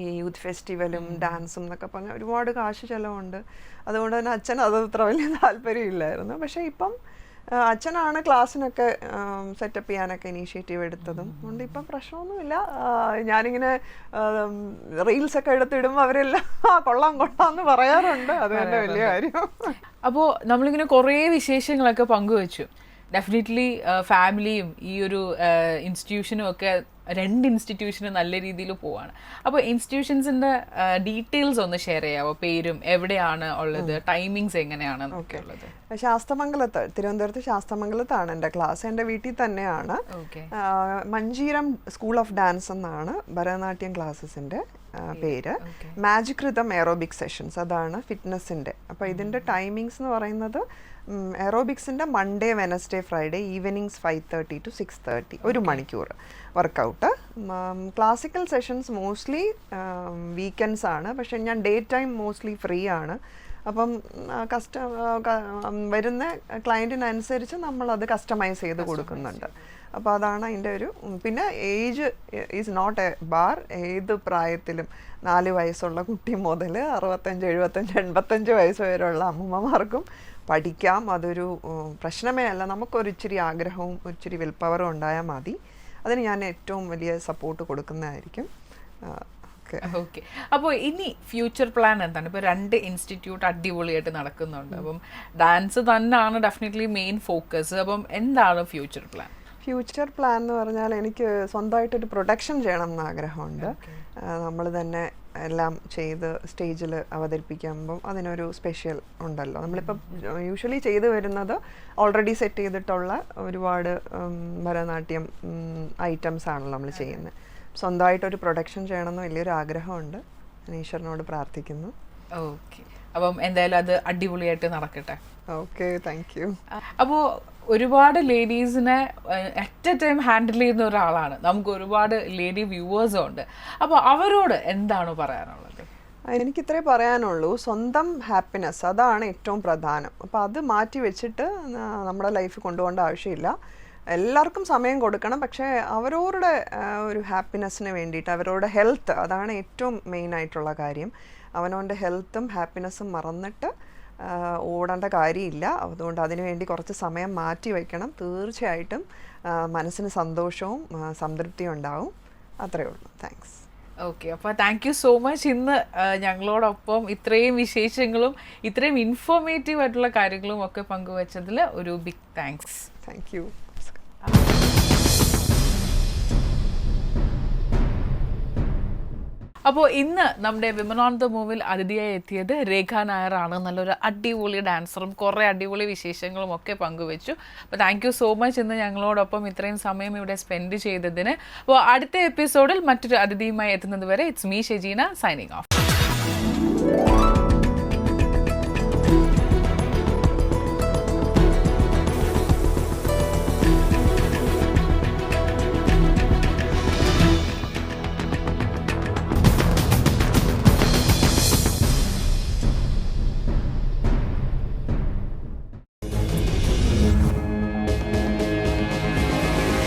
B: ഈ യൂത്ത് ഫെസ്റ്റിവലും ഡാൻസും എന്നൊക്കെ പറഞ്ഞാൽ ഒരുപാട് കാശ് ചിലവുണ്ട്. അതുകൊണ്ട് തന്നെ അച്ഛൻ അത് അത്ര വലിയ താല്പര്യമില്ലായിരുന്നു. പക്ഷേ ഇപ്പം അച്ഛനാണ് ക്ലാസ്സിനൊക്കെ സെറ്റപ്പ് ചെയ്യാനൊക്കെ ഇനീഷ്യേറ്റീവ് എടുത്തതും. അതുകൊണ്ട് ഇപ്പം പ്രശ്നമൊന്നുമില്ല. ഞാനിങ്ങനെ റീൽസ് ഒക്കെ എടുത്തിടുമ്പോൾ അവരെല്ലാം കൊള്ളാം കൊള്ളാം എന്ന് പറയാറുണ്ട്. അത് തന്നെ വലിയ കാര്യം.
A: അപ്പോൾ നമ്മളിങ്ങനെ കുറേ വിശേഷങ്ങളൊക്കെ പങ്കുവച്ചു. ഡെഫിനറ്റ്ലി ഫാമിലിയും ഈ ഒരു ഇൻസ്റ്റിറ്റ്യൂഷനും ഒക്കെ രണ്ട് ഇൻസ്റ്റിറ്റ്യൂഷനും നല്ല രീതിയിൽ പോവാണ്. അപ്പോൾ ഇൻസ്റ്റിറ്റ്യൂഷൻസിന്റെ ഡീറ്റെയിൽസ് ഒന്ന് ഷെയർ ചെയ്യാവോ? പേരും എവിടെയാണ് ഉള്ളത്? ടൈമിങ്സ് എങ്ങനെയാണ് ഉള്ളത്?
B: ശാസ്തമംഗലത്ത് തിരുവനന്തപുരത്ത് ശാസ്തമംഗലത്താണ് എന്റെ ക്ലാസ്. എന്റെ വീട്ടിൽ തന്നെയാണ്. മഞ്ചീരം സ്കൂൾ ഓഫ് ഡാൻസ് എന്നാണ് ഭരതനാട്യം ക്ലാസ്സസിന്റെ പേര്. മാജിക് റിതം എറോബിക് സെഷൻസ് അതാണ് ഫിറ്റ്നസിന്റെ അപ്പോൾ ഇതിന്റെ ടൈമിങ്സ് എന്ന് പറയുന്നത് എറോബിക്സിന്റെ Monday Wednesday Friday evenings five thirty to six thirty ഒരു മണിക്കൂർ workout classical sessions mostly weekends ആണ്. പക്ഷെ ഞാൻ ഡേ ടൈം മോസ്റ്റ്ലി ഫ്രീ ആണ്. അപ്പം കസ്റ്റ വരുന്ന ക്ലയന്റിനനുസരിച്ച് നമ്മളത് കസ്റ്റമൈസ് ചെയ്ത് കൊടുക്കുന്നുണ്ട്. അപ്പോൾ അതാണ് അതിന്റെ ഒരു പിന്നെ age is not a bar ഏത് പ്രായത്തിലും നാല് വയസ്സുള്ള കുട്ടി മുതൽ അറുപത്തഞ്ച് എഴുപത്തഞ്ച് എൺപത്തഞ്ച് വയസ്സ് വരെയുള്ള അമ്മൂമ്മമാർക്കും പഠിക്കാം. അതൊരു പ്രശ്നമേ അല്ല. നമുക്കൊരിച്ചിരി ആഗ്രഹവും ഒരിച്ചിരി വിൽ പവറും ഉണ്ടായാൽ മതി. അതിന് ഞാൻ ഏറ്റവും വലിയ സപ്പോർട്ട് കൊടുക്കുന്നതായിരിക്കും. ഓക്കെ.
A: അപ്പോൾ ഇനി ഫ്യൂച്ചർ പ്ലാൻ എന്താണ്? ഇപ്പോൾ രണ്ട് ഇൻസ്റ്റിറ്റ്യൂട്ട് അടിപൊളിയായിട്ട് നടക്കുന്നുണ്ട്. അപ്പം ഡാൻസ് തന്നെയാണ് ഡെഫിനറ്റ്ലി മെയിൻ ഫോക്കസ് അപ്പം എന്താണ് ഫ്യൂച്ചർ പ്ലാൻ
B: ഫ്യൂച്ചർ പ്ലാൻ എന്ന് പറഞ്ഞാൽ എനിക്ക് സ്വന്തമായിട്ടൊരു പ്രൊഡക്ഷൻ ചെയ്യണം എന്ന് ആഗ്രഹമുണ്ട്. നമ്മൾ തന്നെ എല്ലാം ചെയ്ത് സ്റ്റേജിൽ അവതരിപ്പിക്കുമ്പം അതിനൊരു സ്പെഷ്യൽ ഉണ്ടല്ലോ. നമ്മളിപ്പോൾ യൂഷ്വലി ചെയ്തു വരുന്നത് ഓൾറെഡി സെറ്റ് ചെയ്തിട്ടുള്ള ഒരുപാട് ഭരതനാട്യം ഐറ്റംസ് ആണല്ലോ നമ്മൾ ചെയ്യുന്നത്. സ്വന്തമായിട്ടൊരു പ്രൊഡക്ഷൻ ചെയ്യണമെന്ന് വലിയൊരു ആഗ്രഹമുണ്ട്. ഈശ്വരനോട് പ്രാർത്ഥിക്കുന്നു.
A: ഓക്കെ അപ്പം എന്തായാലും അത് അടിപൊളിയായിട്ട് നടക്കട്ടെ.
B: ഓക്കെ താങ്ക് യു
A: അപ്പോൾ ഒരുപാട് ലേഡീസിനെ അറ്റ് എ ടൈം ഹാൻഡിൽ ചെയ്യുന്ന ഒരാളാണ്. നമുക്ക് ഒരുപാട് ലേഡി വ്യൂവേഴ്സും ഉണ്ട്. അപ്പോൾ അവരോട് എന്താണ് പറയാനുള്ളത്?
B: എനിക്ക് ഇത്രേ പറയാനുള്ളൂ. സ്വന്തം ഹാപ്പിനെസ് അതാണ് ഏറ്റവും പ്രധാനം. അപ്പോൾ അത് മാറ്റി വെച്ചിട്ട് നമ്മുടെ ലൈഫ് കൊണ്ടുപോകേണ്ട ആവശ്യമില്ല. എല്ലാവർക്കും സമയം കൊടുക്കണം. പക്ഷേ അവരോരുടെ ഒരു ഹാപ്പിനെസ്സിന് വേണ്ടിയിട്ട് അവരവരുടെ ഹെൽത്ത് അതാണ് ഏറ്റവും മെയിൻ ആയിട്ടുള്ള കാര്യം. അവനവന്റെ ഹെൽത്തും ഹാപ്പിനെസ്സും മറന്നിട്ട് ഓടേണ്ട കാര്യമില്ല. അതുകൊണ്ട് അതിനുവേണ്ടി കുറച്ച് സമയം മാറ്റി വയ്ക്കണം. തീർച്ചയായിട്ടും മനസ്സിന് സന്തോഷവും സംതൃപ്തിയും ഉണ്ടാവും. അത്രയേ ഉള്ളൂ. താങ്ക്സ്
A: ഓക്കെ അപ്പോൾ താങ്ക് യു സോ മച്ച് ഇന്ന് ഞങ്ങളോടൊപ്പം ഇത്രയും വിശേഷങ്ങളും ഇത്രയും ഇൻഫോർമേറ്റീവ് ആയിട്ടുള്ള കാര്യങ്ങളും ഒക്കെ പങ്കുവച്ചതിൽ ഒരു ബിഗ് താങ്ക്സ്
B: താങ്ക് യു
A: അപ്പോൾ ഇന്ന് നമ്മുടെ വിമൻ ഓൺ ദ മൂവിൽ അതിഥിയായി എത്തിയത് രേഖ നായറാണ്. നല്ലൊരു അടിപൊളി ഡാൻസറും കുറേ അടിപൊളി വിശേഷങ്ങളും ഒക്കെ പങ്കുവെച്ചു. അപ്പോൾ താങ്ക് യു സോ മച്ച് ഇന്ന് ഞങ്ങളോടൊപ്പം ഇത്രയും സമയം ഇവിടെ സ്പെൻഡ് ചെയ്തതിന്. അപ്പോൾ അടുത്ത എപ്പിസോഡിൽ മറ്റൊരു അതിഥിയുമായി എത്തുന്നത് വരെ it's me Shejeena signing off